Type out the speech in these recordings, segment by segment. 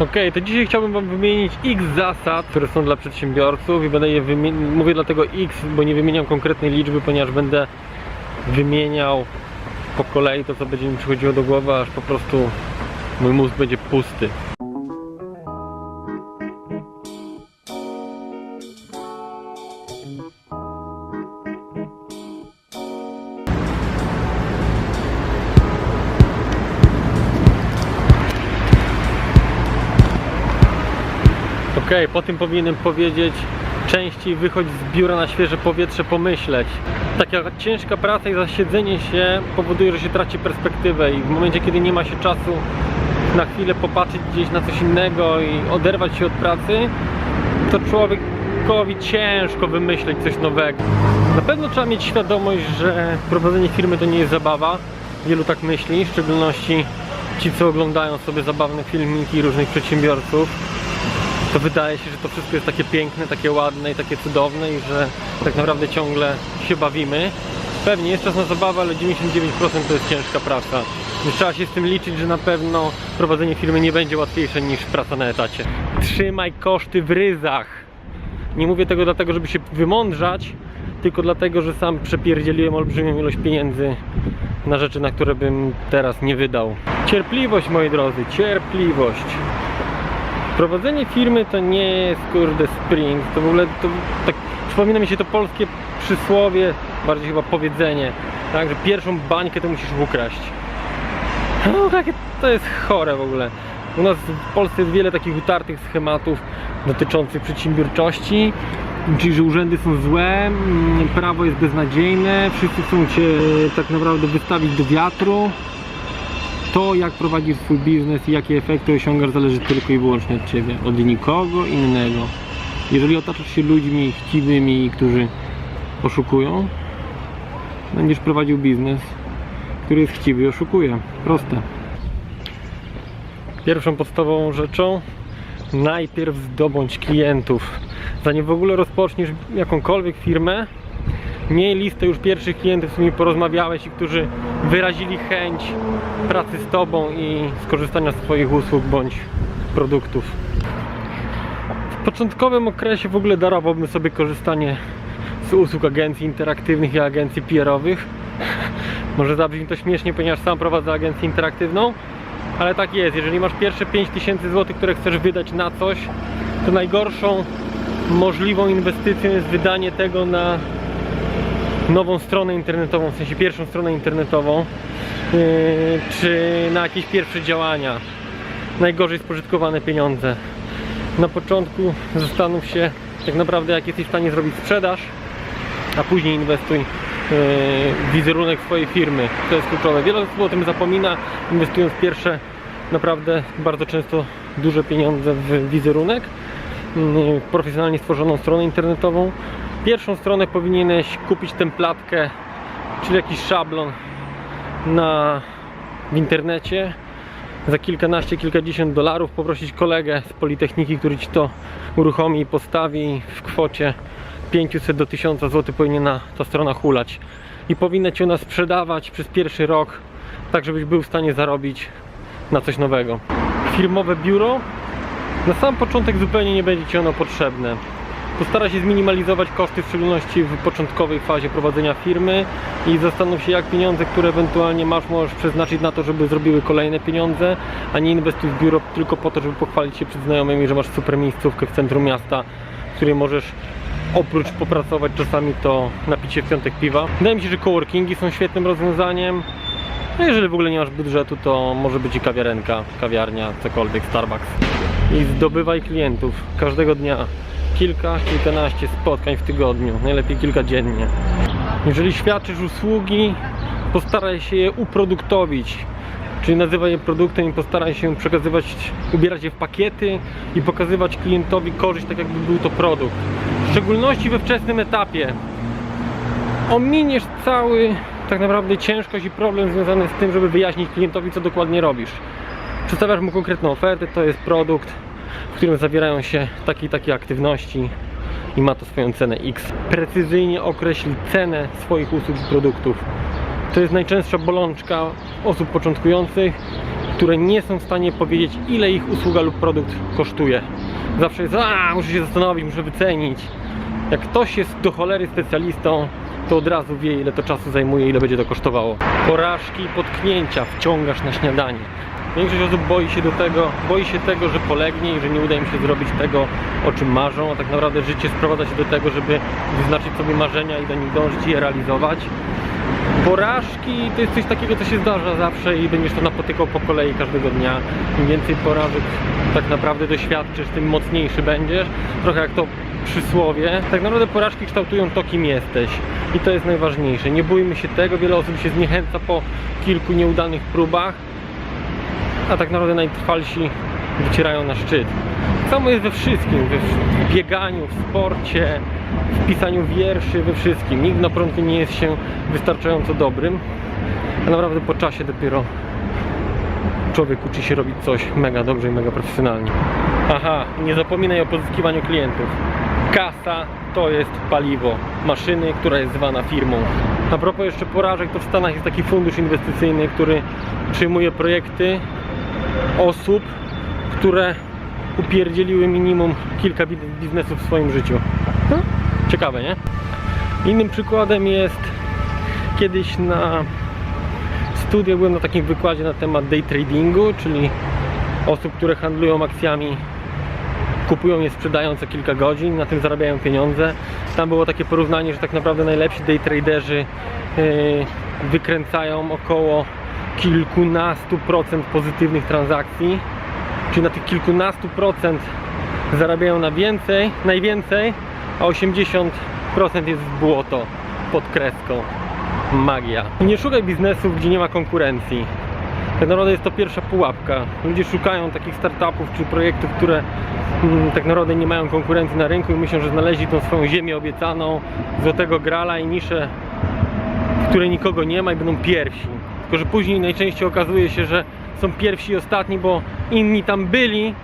Okej, to dzisiaj chciałbym Wam wymienić x zasad, które są dla przedsiębiorców i będę je wymienić, mówię dlatego x, bo nie wymieniam konkretnej liczby, ponieważ będę wymieniał po kolei to, co będzie mi przychodziło do głowy, aż po prostu mój mózg będzie pusty. Okej, po tym powinienem powiedzieć częściej wychodź z biura na świeże powietrze, pomyśleć. Taka ciężka praca i zasiedzenie się powoduje, że się traci perspektywę i w momencie, kiedy nie ma się czasu na chwilę popatrzeć gdzieś na coś innego i oderwać się od pracy, to człowiekowi ciężko wymyśleć coś nowego. Na pewno trzeba mieć świadomość, że prowadzenie firmy to nie jest zabawa. Wielu tak myśli, w szczególności ci, co oglądają sobie zabawne filmiki różnych przedsiębiorców to wydaje się, że to wszystko jest takie piękne, takie ładne i takie cudowne i że tak naprawdę ciągle się bawimy. Pewnie jest czas na zabawę, ale 99% to jest ciężka praca. Więc trzeba się z tym liczyć, że na pewno prowadzenie firmy nie będzie łatwiejsze niż praca na etacie. Trzymaj koszty w ryzach. Nie mówię tego dlatego, żeby się wymądrzać, tylko dlatego, że sam przepierdzieliłem olbrzymią ilość pieniędzy na rzeczy, na które bym teraz nie wydał. Cierpliwość, moi drodzy, cierpliwość. Prowadzenie firmy to nie jest kurde sprint, to w ogóle to tak przypomina mi się to polskie przysłowie, bardziej chyba powiedzenie, tak, że pierwszą bańkę to musisz ukraść. No takie to jest chore w ogóle. U nas w Polsce jest wiele takich utartych schematów dotyczących przedsiębiorczości, czyli że urzędy są złe, mm, prawo jest beznadziejne, wszyscy chcą cię tak naprawdę wystawić do wiatru to jak prowadzisz swój biznes i jakie efekty osiągasz zależy tylko i wyłącznie od Ciebie, od nikogo innego. Jeżeli otaczasz się ludźmi chciwymi, którzy oszukują, będziesz prowadził biznes, który jest chciwy i oszukuje. Proste. Pierwszą podstawową rzeczą najpierw zdobądź klientów. Zanim w ogóle rozpoczniesz jakąkolwiek firmę, miej listę już pierwszych klientów, z którymi porozmawiałeś i którzy wyrazili chęć pracy z Tobą i skorzystania z Twoich usług bądź produktów. W początkowym okresie w ogóle darowałbym sobie korzystanie z usług agencji interaktywnych i agencji PR-owych. Może zabrzmi to śmiesznie, ponieważ sam prowadzę agencję interaktywną, ale tak jest. Jeżeli masz pierwsze 5000 zł, które chcesz wydać na coś, to najgorszą możliwą inwestycją jest wydanie tego na nową stronę internetową, w sensie pierwszą stronę internetową, yy, czy na jakieś pierwsze działania. Najgorzej spożytkowane pieniądze. Na początku zastanów się tak naprawdę jak jesteś w stanie zrobić sprzedaż, a później inwestuj yy, w wizerunek swojej firmy. To jest kluczowe. Wiele osób o tym zapomina, inwestując pierwsze naprawdę bardzo często duże pieniądze w wizerunek, yy, profesjonalnie stworzoną stronę internetową. Pierwszą stronę powinieneś kupić templatkę, czyli jakiś szablon na, w internecie za kilkanaście, kilkadziesiąt dolarów, poprosić kolegę z Politechniki, który Ci to uruchomi i postawi w kwocie 500 do 1000 zł powinna ta strona hulać i powinna Ci ona sprzedawać przez pierwszy rok, tak żebyś był w stanie zarobić na coś nowego. Firmowe biuro na sam początek zupełnie nie będzie Ci ono potrzebne. Postara się zminimalizować koszty, w szczególności w początkowej fazie prowadzenia firmy i zastanów się, jak pieniądze, które ewentualnie masz, możesz przeznaczyć na to, żeby zrobiły kolejne pieniądze, a nie inwestuj w biuro tylko po to, żeby pochwalić się przed znajomymi, że masz super miejscówkę w centrum miasta, w której możesz oprócz popracować czasami to napić się w piątek piwa. Wydaje mi się, że coworkingi są świetnym rozwiązaniem. No jeżeli w ogóle nie masz budżetu, to może być i kawiarenka, kawiarnia, cokolwiek, Starbucks. I zdobywaj klientów każdego dnia. Kilka, kilkanaście spotkań w tygodniu, najlepiej kilka dziennie. Jeżeli świadczysz usługi, postaraj się je uproduktowić. Czyli nazywaj je produktem i postaraj się przekazywać, ubierać je w pakiety i pokazywać klientowi korzyść, tak jakby był to produkt. W szczególności we wczesnym etapie ominiesz cały tak naprawdę ciężkość i problem związany z tym, żeby wyjaśnić klientowi, co dokładnie robisz. Przedstawiasz mu konkretną ofertę, to jest produkt, w którym zawierają się takie i takie aktywności i ma to swoją cenę X. Precyzyjnie określ cenę swoich usług i produktów. To jest najczęstsza bolączka osób początkujących które nie są w stanie powiedzieć, ile ich usługa lub produkt kosztuje. Zawsze jest, a muszę się zastanowić, muszę wycenić. Jak ktoś jest do cholery specjalistą, to od razu wie, ile to czasu zajmuje, ile będzie to kosztowało. Porażki i potknięcia wciągasz na śniadanie. Większość osób boi się do tego, boi się tego, że polegnie i że nie uda im się zrobić tego, o czym marzą, a tak naprawdę życie sprowadza się do tego, żeby wyznaczyć sobie marzenia i do nich dążyć i je realizować. Porażki to jest coś takiego, co się zdarza zawsze i będziesz to napotykał po kolei każdego dnia. Im więcej porażek tak naprawdę doświadczysz, tym mocniejszy będziesz. Trochę jak to przysłowie. Tak naprawdę porażki kształtują to, kim jesteś. I to jest najważniejsze. Nie bójmy się tego. Wiele osób się zniechęca po kilku nieudanych próbach, a tak naprawdę najtrwalsi wycierają na szczyt. Samo jest we wszystkim, we bieganiu, w sporcie, w pisaniu wierszy, we wszystkim. Nikt na początku nie jest się wystarczająco dobrym, a naprawdę po czasie dopiero człowiek uczy się robić coś mega dobrze i mega profesjonalnie. Aha, nie zapominaj o pozyskiwaniu klientów. Kasa to jest paliwo maszyny, która jest zwana firmą. A propos jeszcze porażek, to w Stanach jest taki fundusz inwestycyjny, który przyjmuje projekty osób, które upierdzieliły minimum kilka bi- biznesów w swoim życiu. No, Ciekawe, nie? Innym przykładem jest kiedyś na studiach byłem na takim wykładzie na temat day tradingu, czyli osób, które handlują akcjami, kupują je, sprzedają co kilka godzin, na tym zarabiają pieniądze. Tam było takie porównanie, że tak naprawdę najlepsi day traderzy yy, wykręcają około kilkunastu procent pozytywnych transakcji, czyli na tych kilkunastu procent zarabiają na więcej, najwięcej, a 80% jest w błoto pod kreską. Magia. Nie szukaj biznesów, gdzie nie ma konkurencji. Tak naprawdę jest to pierwsza pułapka. Ludzie szukają takich startupów czy projektów, które mm, tak naprawdę nie mają konkurencji na rynku i myślą, że znaleźli tą swoją ziemię obiecaną, złotego grala i niszę, w której nikogo nie ma i będą pierwsi. Tylko, że później najczęściej okazuje się, że są pierwsi i ostatni, bo inni tam byli,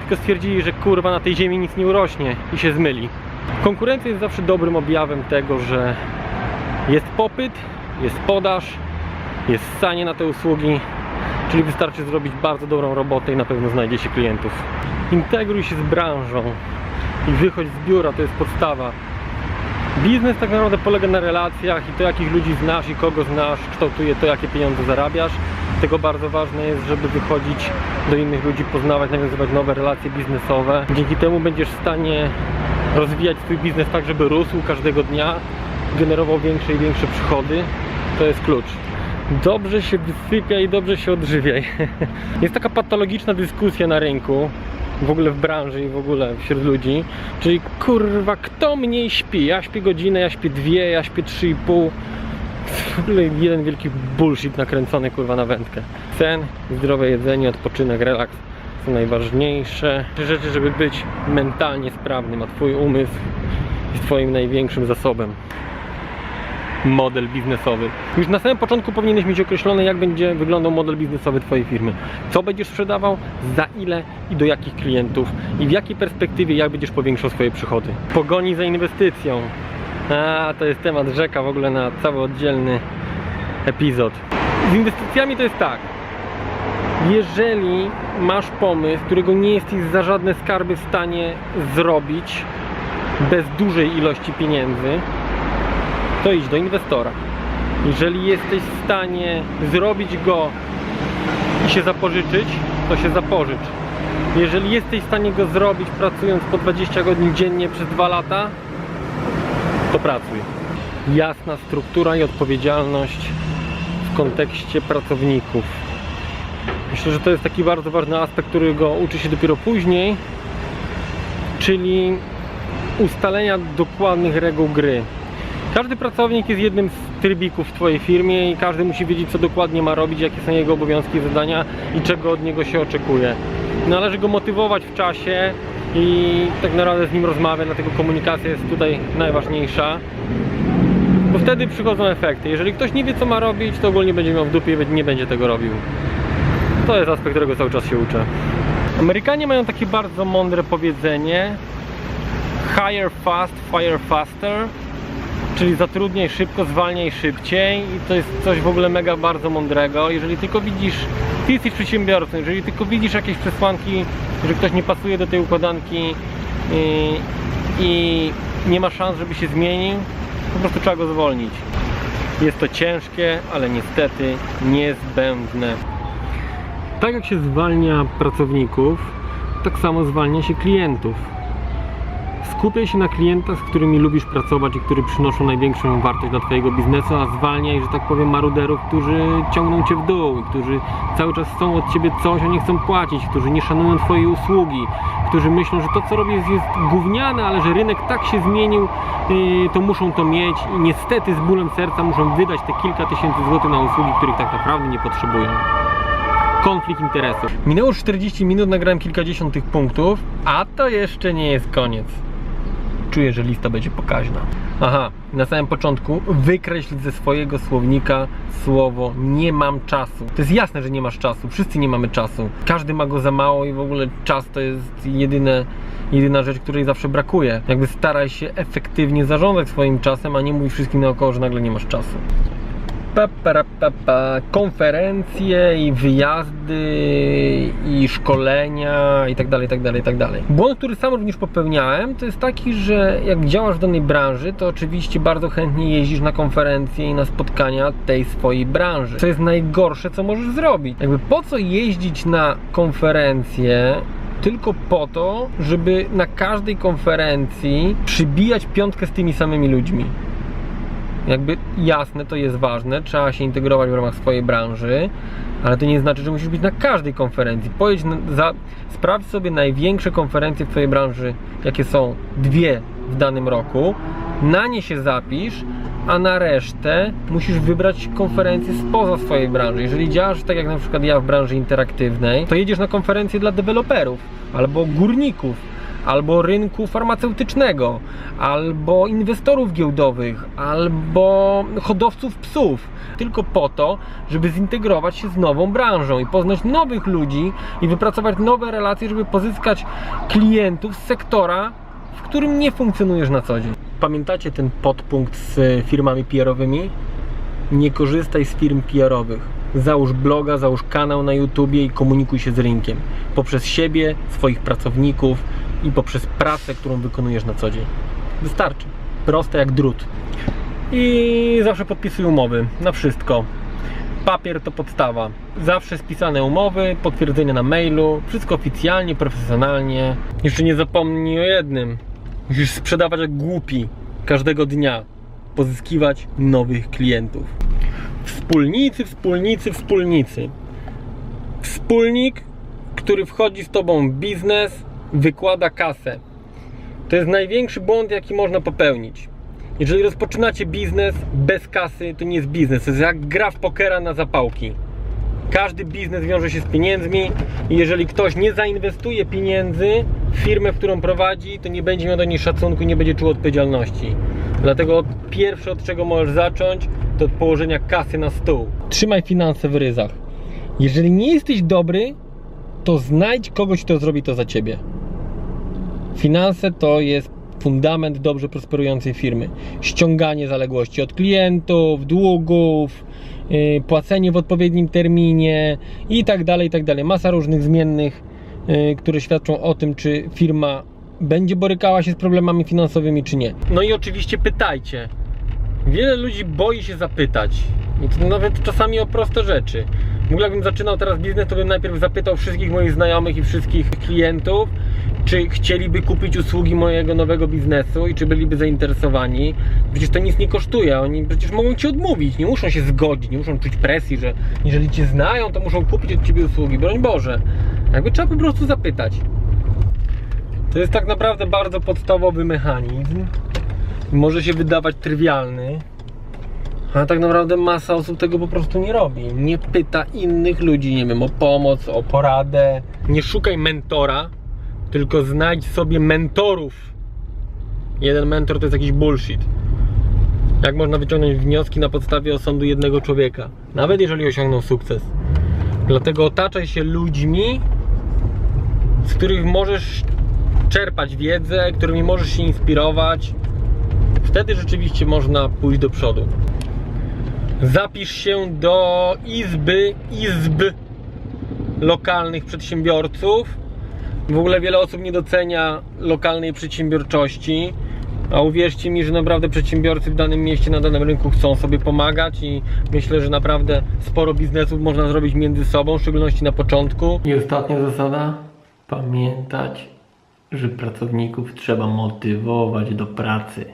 tylko stwierdzili, że kurwa na tej ziemi nic nie urośnie i się zmyli. Konkurencja jest zawsze dobrym objawem tego, że jest popyt, jest podaż, jest stanie na te usługi, czyli wystarczy zrobić bardzo dobrą robotę i na pewno znajdzie się klientów. Integruj się z branżą i wychodź z biura, to jest podstawa. Biznes tak naprawdę polega na relacjach i to jakich ludzi znasz i kogo znasz kształtuje to jakie pieniądze zarabiasz. Tego bardzo ważne jest, żeby wychodzić do innych ludzi, poznawać, nawiązywać nowe relacje biznesowe. Dzięki temu będziesz w stanie rozwijać swój biznes tak, żeby rósł każdego dnia, generował większe i większe przychody. To jest klucz. Dobrze się wysypiaj i dobrze się odżywiaj. Jest taka patologiczna dyskusja na rynku, w ogóle w branży i w ogóle wśród ludzi, czyli kurwa, kto mniej śpi? Ja śpię godzinę, ja śpię dwie, ja śpię trzy i pół. W ogóle jeden wielki bullshit nakręcony kurwa na wędkę. Sen, zdrowe jedzenie, odpoczynek, relaks są najważniejsze rzeczy, żeby być mentalnie sprawnym, a twój umysł jest twoim największym zasobem model biznesowy. Już na samym początku powinieneś mieć określone, jak będzie wyglądał model biznesowy Twojej firmy. Co będziesz sprzedawał, za ile i do jakich klientów i w jakiej perspektywie, jak będziesz powiększał swoje przychody. Pogoni za inwestycją. A, to jest temat rzeka w ogóle na cały oddzielny epizod. Z inwestycjami to jest tak. Jeżeli masz pomysł, którego nie jesteś za żadne skarby w stanie zrobić bez dużej ilości pieniędzy, to idź do inwestora. Jeżeli jesteś w stanie zrobić go i się zapożyczyć, to się zapożycz. Jeżeli jesteś w stanie go zrobić pracując po 20 godzin dziennie przez 2 lata, to pracuj. Jasna struktura i odpowiedzialność w kontekście pracowników. Myślę, że to jest taki bardzo ważny aspekt, którego uczy się dopiero później, czyli ustalenia dokładnych reguł gry. Każdy pracownik jest jednym z trybików w Twojej firmie i każdy musi wiedzieć, co dokładnie ma robić, jakie są jego obowiązki, zadania i czego od niego się oczekuje. Należy go motywować w czasie i tak naprawdę z nim rozmawiać, dlatego komunikacja jest tutaj najważniejsza. Bo wtedy przychodzą efekty. Jeżeli ktoś nie wie, co ma robić, to ogólnie będzie miał w dupie i nie będzie tego robił. To jest aspekt, którego cały czas się uczę. Amerykanie mają takie bardzo mądre powiedzenie Hire fast, fire faster Czyli zatrudniaj szybko, zwalniaj szybciej i to jest coś w ogóle mega bardzo mądrego. Jeżeli tylko widzisz, ty jesteś przedsiębiorcą, jeżeli tylko widzisz jakieś przesłanki, że ktoś nie pasuje do tej układanki i, i nie ma szans, żeby się zmienił, po prostu trzeba go zwolnić. Jest to ciężkie, ale niestety niezbędne. Tak jak się zwalnia pracowników, tak samo zwalnia się klientów. Skupiaj się na klientach, z którymi lubisz pracować i którzy przynoszą największą wartość dla Twojego biznesu, a zwalniaj, że tak powiem, maruderów, którzy ciągną Cię w dół którzy cały czas chcą od Ciebie coś, a nie chcą płacić, którzy nie szanują Twojej usługi, którzy myślą, że to, co robisz, jest gówniane, ale że rynek tak się zmienił, yy, to muszą to mieć i niestety z bólem serca muszą wydać te kilka tysięcy złotych na usługi, których tak naprawdę nie potrzebują konflikt interesów. Minęło 40 minut, nagrałem kilkadziesiąt tych punktów, a to jeszcze nie jest koniec. Czuję, że lista będzie pokaźna. Aha, na samym początku wykreśl ze swojego słownika słowo nie mam czasu. To jest jasne, że nie masz czasu. Wszyscy nie mamy czasu. Każdy ma go za mało i w ogóle czas to jest jedyne, jedyna rzecz, której zawsze brakuje. Jakby staraj się efektywnie zarządzać swoim czasem, a nie mówić wszystkim naokoło, że nagle nie masz czasu pa, pa, pa, pa, konferencje i wyjazdy i szkolenia i tak dalej, i tak dalej, i tak dalej. Błąd, który sam również popełniałem, to jest taki, że jak działasz w danej branży, to oczywiście bardzo chętnie jeździsz na konferencje i na spotkania tej swojej branży. Co jest najgorsze, co możesz zrobić. Jakby po co jeździć na konferencje tylko po to, żeby na każdej konferencji przybijać piątkę z tymi samymi ludźmi jakby jasne, to jest ważne, trzeba się integrować w ramach swojej branży, ale to nie znaczy, że musisz być na każdej konferencji. Pojedź na, za, sprawdź sobie największe konferencje w twojej branży, jakie są dwie w danym roku, na nie się zapisz, a na resztę musisz wybrać konferencję spoza swojej branży. Jeżeli działasz tak jak na przykład ja w branży interaktywnej, to jedziesz na konferencję dla deweloperów albo górników albo rynku farmaceutycznego, albo inwestorów giełdowych, albo hodowców psów, tylko po to, żeby zintegrować się z nową branżą i poznać nowych ludzi i wypracować nowe relacje, żeby pozyskać klientów z sektora, w którym nie funkcjonujesz na co dzień. Pamiętacie ten podpunkt z firmami PR-owymi? Nie korzystaj z firm PR-owych. Załóż bloga, załóż kanał na YouTubie i komunikuj się z rynkiem poprzez siebie, swoich pracowników, i poprzez pracę, którą wykonujesz na co dzień. Wystarczy. Proste jak drut. I zawsze podpisuj umowy na wszystko. Papier to podstawa. Zawsze spisane umowy, potwierdzenia na mailu, wszystko oficjalnie, profesjonalnie. Jeszcze nie zapomnij o jednym. Musisz sprzedawać jak głupi każdego dnia. Pozyskiwać nowych klientów. Wspólnicy, wspólnicy, wspólnicy. Wspólnik, który wchodzi z tobą w biznes, wykłada kasę. To jest największy błąd, jaki można popełnić. Jeżeli rozpoczynacie biznes bez kasy, to nie jest biznes. To jest jak gra w pokera na zapałki. Każdy biznes wiąże się z pieniędzmi i jeżeli ktoś nie zainwestuje pieniędzy w firmę, w którą prowadzi, to nie będzie miał do niej szacunku nie będzie czuł odpowiedzialności. Dlatego pierwsze, od czego możesz zacząć, to od położenia kasy na stół. Trzymaj finanse w ryzach. Jeżeli nie jesteś dobry, to znajdź kogoś, kto zrobi to za ciebie. Finanse to jest fundament dobrze prosperującej firmy. Ściąganie zaległości od klientów, długów, yy, płacenie w odpowiednim terminie i tak dalej, i tak dalej. Masa różnych zmiennych, yy, które świadczą o tym, czy firma będzie borykała się z problemami finansowymi, czy nie. No i oczywiście pytajcie. Wiele ludzi boi się zapytać. I to nawet czasami o proste rzeczy. W ogóle jakbym zaczynał teraz biznes, to bym najpierw zapytał wszystkich moich znajomych i wszystkich klientów, czy chcieliby kupić usługi mojego nowego biznesu i czy byliby zainteresowani. Przecież to nic nie kosztuje, oni przecież mogą ci odmówić, nie muszą się zgodzić, nie muszą czuć presji, że jeżeli cię znają, to muszą kupić od ciebie usługi. Broń Boże. Jakby trzeba po prostu zapytać. To jest tak naprawdę bardzo podstawowy mechanizm. Może się wydawać trywialny, a tak naprawdę masa osób tego po prostu nie robi. Nie pyta innych ludzi, nie wiem, o pomoc, o poradę. Nie szukaj mentora, tylko znajdź sobie mentorów. Jeden mentor to jest jakiś bullshit. Jak można wyciągnąć wnioski na podstawie osądu jednego człowieka, nawet jeżeli osiągnął sukces. Dlatego otaczaj się ludźmi, z których możesz czerpać wiedzę, którymi możesz się inspirować, Wtedy rzeczywiście można pójść do przodu. Zapisz się do izby, izb lokalnych przedsiębiorców. W ogóle wiele osób nie docenia lokalnej przedsiębiorczości. A uwierzcie mi, że naprawdę przedsiębiorcy w danym mieście, na danym rynku chcą sobie pomagać i myślę, że naprawdę sporo biznesów można zrobić między sobą, w szczególności na początku. I ostatnia zasada: pamiętać, że pracowników trzeba motywować do pracy.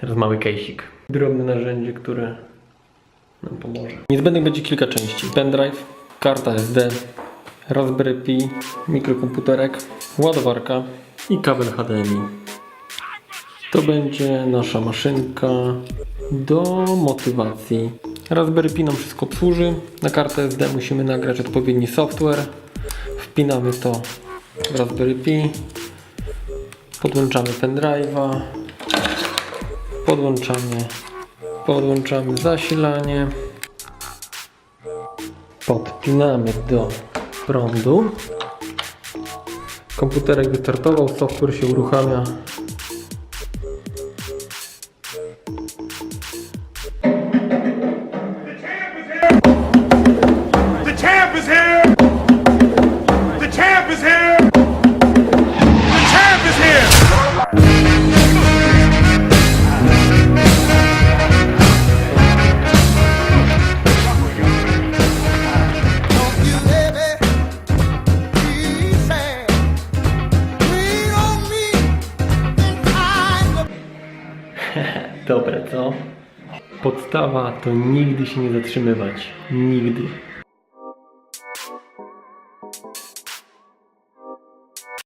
Teraz mały kejsik. Drobne narzędzie, które nam pomoże. Niezbędnych będzie kilka części. Pendrive, karta SD, Raspberry Pi, mikrokomputerek, ładowarka i kabel HDMI. To będzie nasza maszynka do motywacji. Raspberry Pi nam wszystko obsłuży. Na kartę SD musimy nagrać odpowiedni software. Wpinamy to w Raspberry Pi. Podłączamy pendrive'a. Podłączamy, podłączamy zasilanie. Podpinamy do prądu. Komputerek wystartował, software się uruchamia. Podstawa to nigdy się nie zatrzymywać. Nigdy.